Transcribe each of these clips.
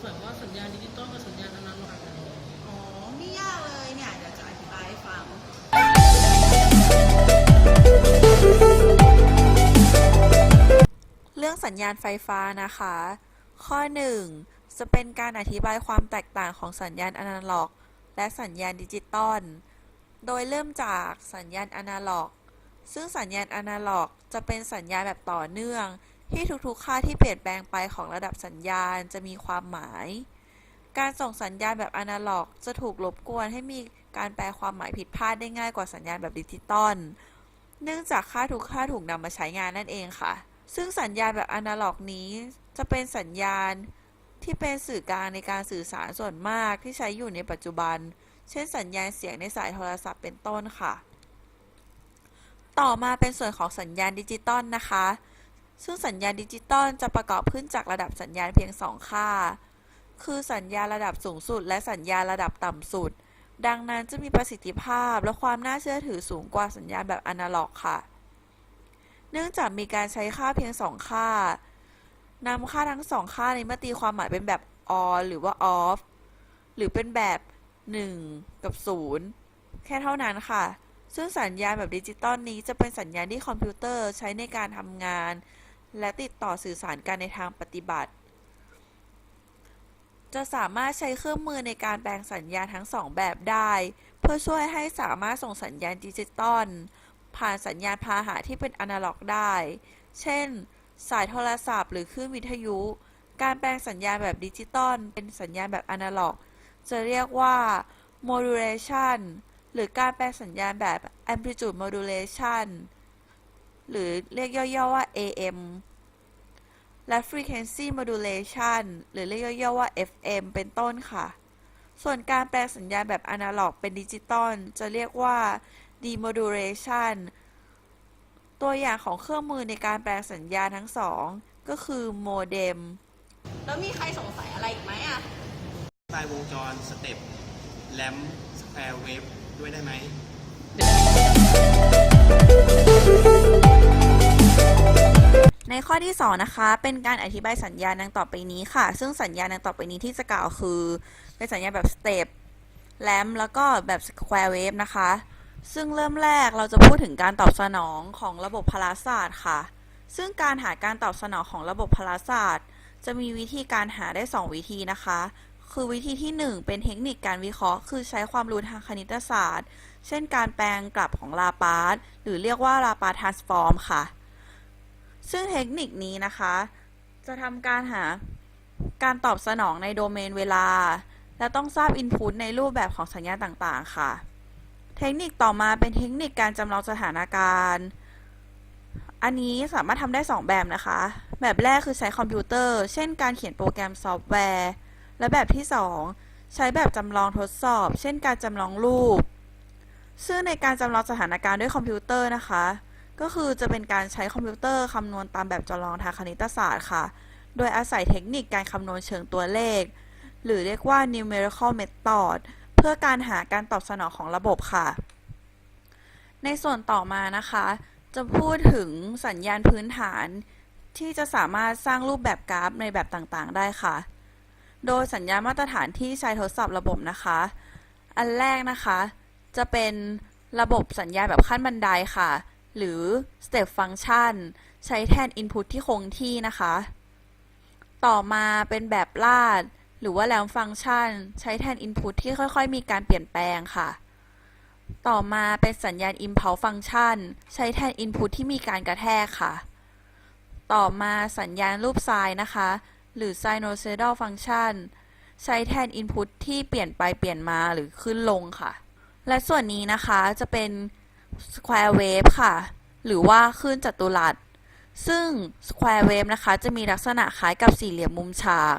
สงสัยว่าสัญญาณดิจิตอลกับสัญญาณอนาล็อกอ๋อไม่ยากเลยเนี่ยเดี๋ยวจะอธิบายให้ฟัง เรื่องสัญญาณไฟฟ้านะคะ ข้อ 1 จะเป็นการอธิบายความแตกต่างของสัญญาณอนาล็อก และสัญญาณดิจิตอล โดยเริ่มจากสัญญาณอนาล็อก ซึ่งสัญญาณอนาล็อก จะเป็นสัญญาณแบบต่อเนื่อง ที่ทุกๆค่าที่เปลี่ยนแปลงไปของระดับสัญญาณจะมีความหมาย การส่งสัญญาณแบบอนาล็อก จะถูกรบกวนให้มีการแปลความหมายผิดพลาดได้ง่ายกว่าสัญญาณแบบดิจิตอล เนื่องจากค่าทุกค่าถูกนำมาใช้งานนั่นเองค่ะ ซึ่งสัญญาณแบบอนาล็อกนี้ จะเป็นสัญญาณที่เป็นสื่อกลางในการสื่อสารส่วนมากที่ใช้อยู่ในปัจจุบัน เช่น สัญญาณเสียงในสายโทรศัพท์เป็นต้นค่ะ ต่อมาเป็นส่วนของสัญญาณดิจิตอลนะคะ ซึ่งสัญญาณดิจิตอลจะประกอบขึ้นจากระดับสัญญาณเพียงสองค่า คือสัญญาณระดับสูงสุด และสัญญาณระดับต่ำสุด ดังนั้นจะมีประสิทธิภาพและความน่าเชื่อถือสูงกว่าสัญญาณแบบอนาล็อกค่ะ เนื่องจากมีการใช้ค่าเพียงสองค่านำค่าทั้งสองค่านี้มาตีความหมายเป็นแบบ on หรือว่า off หรือเป็นแบบ 1 กับ 0 แค่เท่านั้นค่ะซึ่งสัญญาณแบบดิจิตอลนี้จะเป็นสัญญาณที่คอมพิวเตอร์ใช้ในการทำงาน และติดต่อสื่อสารกันในทางปฏิบัติ จะสามารถใช้เครื่องมือในการแปลงสัญญาณทั้งสองแบบได้ เพื่อช่วยให้สามารถส่งสัญญาณดิจิตอลผ่านสัญญาณพาหะที่เป็นอนาล็อกได้ เช่น สายโทรศัพท์ หรือคลื่นวิทยุ การแปลงสัญญาณแบบดิจิตอลเป็นสัญญาณแบบอนาล็อก จะเรียกว่า modulation หรือการแปลงสัญญาณแบบ amplitude modulation หรือเรียกย่อๆว่า AM และ frequency modulation หรือเรียกย่อๆว่า FM เป็นต้นค่ะ ส่วนการแปลงสัญญาณแบบอนาล็อกเป็นดิจิตอลจะเรียกว่า demodulation ตัวอย่างของเครื่องมือในการแปลงสัญญาณทั้งสอง ก็คือโมเด็ม แล้วมีใครสงสัยอะไรอีกไหมอะปลายวงจรสเต็ปแลมสแควร์เวฟด้วยได้ไหม ในข้อที่ 2 นะคะ เป็นการอธิบายสัญญาณดังต่อไปนี้ค่ะ ซึ่งสัญญาณดังต่อไปนี้ที่จะกล่าวคือ เป็นสัญญาแบบสเต็ปแลมแล้วก็แบบสแควร์เวฟนะคะ ซึ่งเริ่มแรกเราจะพูดถึงการตอบสนองของระบบพลาศาสตร์ค่ะ ซึ่งการหาการตอบสนองของระบบพลาศาสตร์ จะมีวิธีการหาได้ 2 วิธีนะคะ คือวิธีที่ 1 เป็นเทคนิคการวิเคราะห์ คือใช้ความรู้ทางคณิตศาสตร์ เช่น การแปลงกลับของลาปาสหรือเรียกว่าลาปาสทรานสฟอร์มค่ะ ซึ่งเทคนิคนี้นะคะ จะทำการหาการตอบสนองในโดเมนเวลา และต้องทราบอินพุตในรูปแบบของสัญญาณต่างๆ ค่ะ เทคนิคต่อมาเป็นเทคนิคการจำลองสถานการณ์ อันนี้สามารถทำได้ 2 แบบนะคะ แบบแรกคือใช้คอมพิวเตอร์ เช่น การเขียนโปรแกรมซอฟต์แวร์ และแบบที่ 2 ใช้แบบจำลองทดสอบ เช่น การจำลองรูป ซึ่งในการจำลองสถานการณ์ด้วยคอมพิวเตอร์นะคะ ก็คือจะเป็นการใช้คอมพิวเตอร์คำนวณตามแบบจำลองทางคณิตศาสตร์ค่ะ โดยอาศัยเทคนิคการคำนวณเชิงตัวเลข หรือเรียกว่า numerical method เพื่อการหาการตอบสนองของระบบค่ะ ในส่วนต่อมานะคะ จะพูดถึงสัญญาณพื้นฐานที่จะสามารถสร้างรูปแบบกราฟในแบบต่างๆ ได้ค่ะ โดยสัญญาณมาตรฐานที่ใช้ทดสอบระบบนะคะ อันแรกนะคะ จะเป็นระบบสัญญาณแบบขั้นบันไดค่ะ หรือ step function ใช้แทน input ที่คงที่นะคะ ต่อมาเป็นแบบลาด หรือว่า ramp function ใช้แทน input ที่ค่อยๆ มีการเปลี่ยนแปลงค่ะ ต่อมาเป็นสัญญาณ impulse function ใช้แทน input ที่มีการกระแทกค่ะ ต่อมาสัญญาณรูปไซน์นะคะ หรือ sinusoidal function ใช้แทน input ที่เปลี่ยนไปเปลี่ยนมาหรือขึ้นลงค่ะ และส่วนนี้นะคะจะเป็น square wave ค่ะ หรือว่าคลื่นจัตุรัส ซึ่ง square wave นะคะ จะมีลักษณะคล้ายกับสี่เหลี่ยมมุมฉาก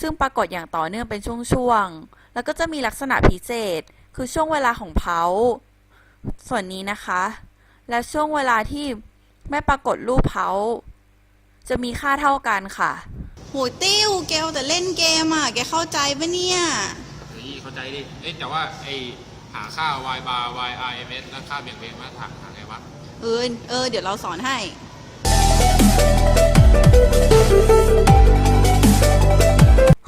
ซึ่งปรากฏอย่างต่อเนื่องเป็นช่วงๆ แล้วก็จะมีลักษณะพิเศษ คือช่วงเวลาของเพาส่วนนี้นะคะ และช่วงเวลาที่ไม่ปรากฏรูปเพาจะมีค่าเท่ากันค่ะโหติ้วแกวแต่เล่นเกมอะ แกเข้าใจปะเนี่ยเฮ้ยเข้าใจดิ เอ๊ะแต่ว่าไอ หาค่า y bar y r m s และค่าเบี่ยงเบนมาตรฐานหาไงวะ เออเออ เดี๋ยวเราสอนให้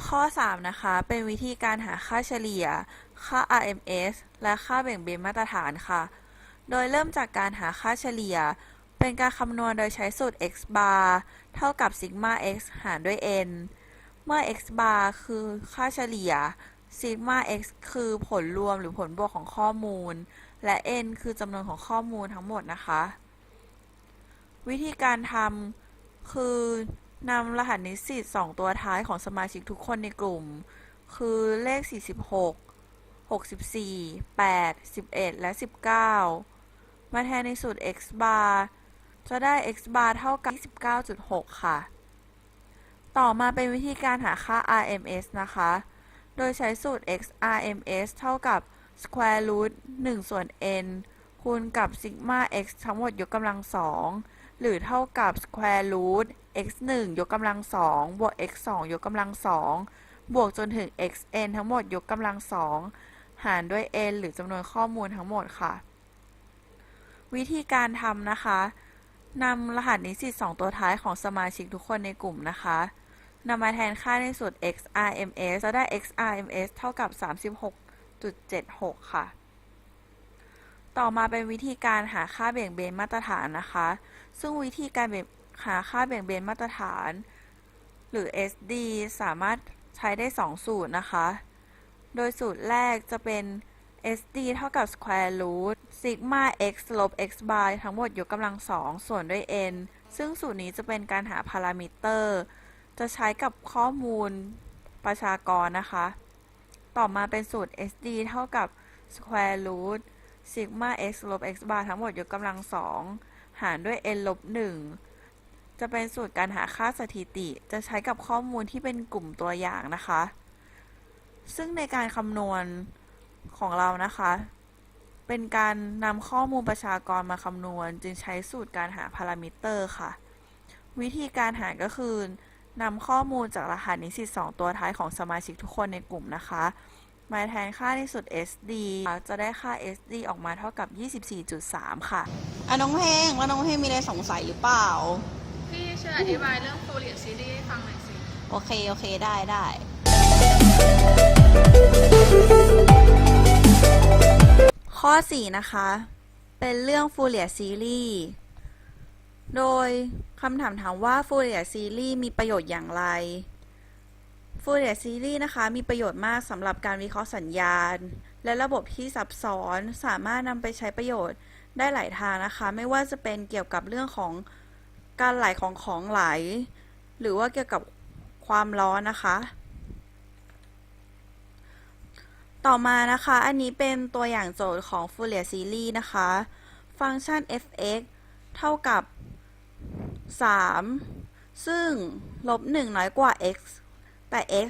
ข้อ 3 นะคะ เป็นวิธีการหาค่าเฉลี่ย ค่า RMS และค่าเบี่ยงเบนมาตรฐานค่ะ โดยเริ่มจากการหาค่าเฉลี่ย เป็นการคำนวณโดยใช้สูตร x bar เท่ากับซิกมา x หารด้วย n เมื่อ x bar คือค่าเฉลี่ย ซิกมา x คือผลรวมหรือผลบวกของข้อมูล และ n คือจำนวนของข้อมูลทั้งหมดนะคะ วิธีการทำคือนำรหัสนิสิต2ตัวท้ายของสมาชิกทุกคนในกลุ่ม คือเลข 46 64 8 11 และ 19 มาแทนในสูตร x bar จะได้ x bar เท่ากับ 29.6 ค่ะ ต่อมาเป็นวิธีการหาค่า RMS นะคะ โดยใช้สูตร x RMS เท่ากับ square root 1 ส่วน n คูณกับ sigma x ทั้งหมดยกกำลัง2หรือเท่ากับ square root x 1ยกกำลัง2บวก x 2ยกกำลัง2บวกจนถึง xn ทั้งหมดยกกำลัง2หารด้วย n หรือจำนวนข้อมูลทั้งหมดค่ะ วิธีการทำนะคะนำรหัสนิสิต2ตัวท้ายของสมาชิกทุกคนในกลุ่มนะคะ นำมาแทนค่าในสูตร xRMS จะได้ xRMS เท่ากับ 36.76 ค่ะ ต่อมาเป็นวิธีการหาค่าเบี่ยงเบนมาตรฐานนะคะ ซึ่งวิธีการหาค่าเบี่ยงเบนมาตรฐาน หรือ SD สามารถใช้ได้ 2 สูตรนะคะ โดยสูตรแรกจะเป็น SD เท่ากับ square root sigma x ลบ x bar ทั้งหมดยกกำลัง2ส่วนด้วย n ซึ่งสูตรนี้จะเป็นการหาพารามิเตอร์ จะใช้กับข้อมูลประชากรนะคะ ต่อมาเป็นสูตร SD เท่ากับ square root sigma x ลบ x bar ทั้งหมดยกกำลัง2หารด้วย n ลบ1จะเป็นสูตรการหาค่าสถิติ จะใช้กับข้อมูลที่เป็นกลุ่มตัวอย่างนะคะ ซึ่งในการคำนวณของเรานะคะ เป็นการนำข้อมูลประชากรมาคำนวณ จึงใช้สูตรการหาพารามิเตอร์ค่ะ วิธีการหาก็คือ นำข้อมูลจากรหัสนิสิต2ตัวท้ายของสมาชิกทุกคนในกลุ่มนะคะ มาแทนค่าที่สุด SD จะได้ค่า SD ออกมาเท่ากับ 24.3 ค่ะ อะน้องเพลงแล้วน้องเพลงมีอะไรสงสัยหรือเปล่า พี่ช่วยอธิบายเรื่องโฟเรียซีรีส์ให้ฟังหน่อยสิ โอเค โอเค ได้ได้ ข้อ 4 นะคะ เป็นเรื่อง Fourier Series โดยคำถามถามว่า Fourier Series มีประโยชน์อย่างไร Fourier Series นะคะ มีประโยชน์มากสำหรับการวิเคราะห์สัญญาณ และระบบที่ซับซ้อนสามารถนำไปใช้ประโยชน์ได้หลายทางนะคะ ไม่ว่าจะเป็นเกี่ยวกับเรื่องของการไหลของของไหล หรือว่าเกี่ยวกับความร้อนนะคะ ต่อมานะคะ อันนี้เป็นตัวอย่างโจทย์ของ Fourier Series นะคะ ฟังก์ชัน f(x) เท่ากับ 3 ซึ่งลบ1น้อยกว่า x แต่ x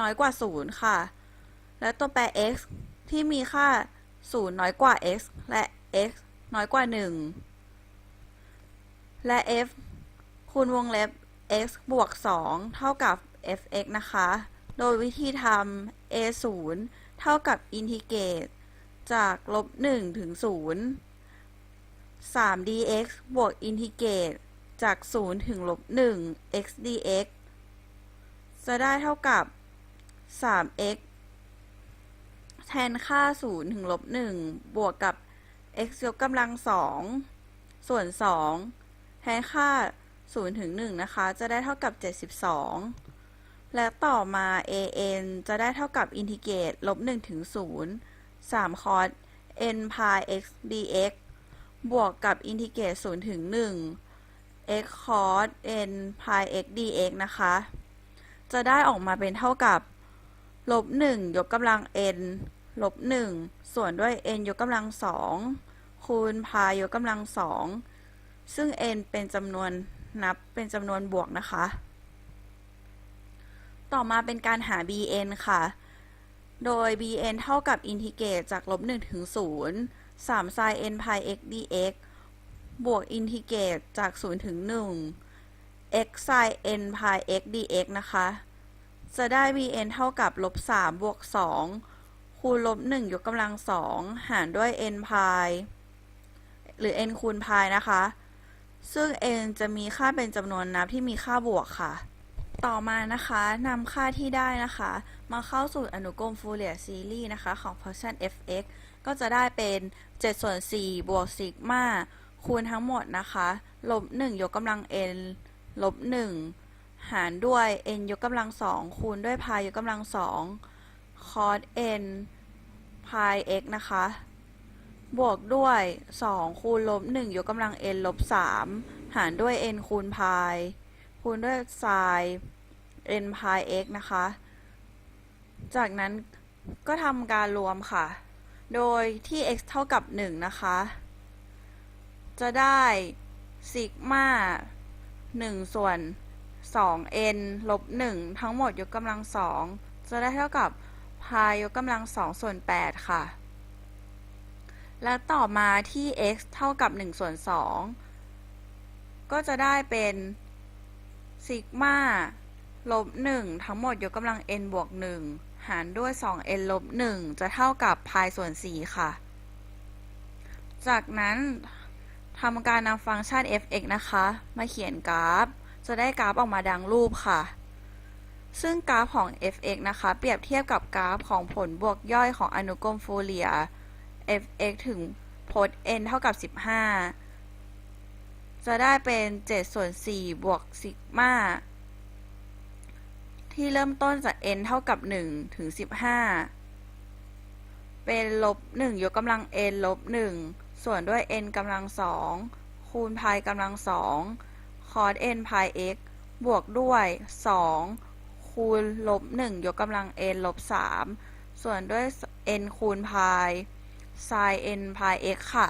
น้อยกว่า 0 ค่ะ และตัวแปร x ที่มีค่า 0 น้อยกว่า x และ x น้อยกว่า 1 และ f คูณวงเล็บ x บวก 2 เท่ากับ fx นะคะ โดยวิธีทำ a 0เท่ากับอินทิเกรตจากลบ1ถึง0 3 dx บวกอินทิเกรต จาก 0 ถึงลบ1 x dx จะได้เท่ากับ 3x แทนค่า 0 ถึงลบ1บวกกับ x ยกกำลัง 2 ส่วน 2 แทนค่า 0 ถึง 1 นะคะ จะได้เท่ากับ 72 และต่อมา an จะได้เท่ากับอินทิเกรตลบ1ถึง 0 3 cos n pi x dx บวกกับอินทิเกรต0ถึง 1 x cos n pi x dx นะคะ จะได้ออกมาเป็นเท่ากับ ลบ 1 ยกกำลัง n ลบ 1 ส่วนด้วย n ยกกำลัง 2 คูณ pi ยกกำลัง 2 ซึ่ง n เป็นจำนวนนับเป็นจำนวนบวกนะคะ ต่อมาเป็นการหา bn ค่ะ โดย bn เท่ากับอินทิเกรตจากลบ 1 ถึง 0 3 sin n pi x dx บวกอินทิเกรตจาก 0 ถึง 1 x sin n pi x dx นะคะ จะได้ bn เท่ากับลบ3บวก 2 คูณลบ 1 ยกกำลัง 2 หารด้วย n pi หรือ n คูณ pi นะคะ ซึ่ง n จะมีค่าเป็นจำนวนนับที่มีค่าบวกค่ะ ต่อมานะคะนำค่าที่ได้นะคะ มาเข้าสูตรอนุกรมฟูเรียร์ซีรีส์นะคะ ของ function f(x) ก็จะได้เป็น7ส่วน4บวกซิกมา คูณทั้งหมดนะคะลบ1ยกกำลัง n ลบ1หารด้วย n ยกกำลัง2คูณด้วย pi ยยกกำลัง2 cos n pi x นะคะ บวกด้วย 2 คูณลบ1ยกกำลัง n ลบ3หารด้วย n คูณ pi คูณด้วย sin n pi x นะคะ จากนั้นก็ทำการรวมค่ะ โดยที่ x เท่ากับ 1 นะคะ จะได้ซิกมา1ส่วน 2n ลบ 1 ทั้งหมดยกกำลัง2จะได้เท่ากับ pi ยกกำลัง2ส่วน 8 ค่ะ และต่อมาที่ x เท่ากับ 1 ส่วน 2 ก็จะได้เป็นซิกมาลบ 1 ทั้งหมดยกกำลัง n บวก 1 หารด้วย 2n ลบ 1 จะเท่ากับ pi ส่วน 4 ค่ะ จากนั้น ทำการนำฟังก์ชัน f(x) นะคะ มาเขียนกราฟ จะได้กราฟออกมาดังรูปค่ะ ซึ่งกราฟของ f(x) นะคะ เปรียบเทียบกับกราฟของผลบวกย่อยของอนุกรมฟูเรียร์ f(x) ถึงพจน์ n เท่ากับ 15 จะได้เป็น7ส่วน4บวกซิกมาที่เริ่มต้นจาก n เท่ากับ 1 ถึง 15 เป็นลบ 1 ยกกำลัง n ลบ 1 ส่วนด้วย n กำลังสองคูณ pi กำลังสอง cos n pi x บวกด้วย 2 คูณลบ1ยกกำลัง n ลบ3ส่วนด้วย n คูณ pi sin n pi x ค่ะ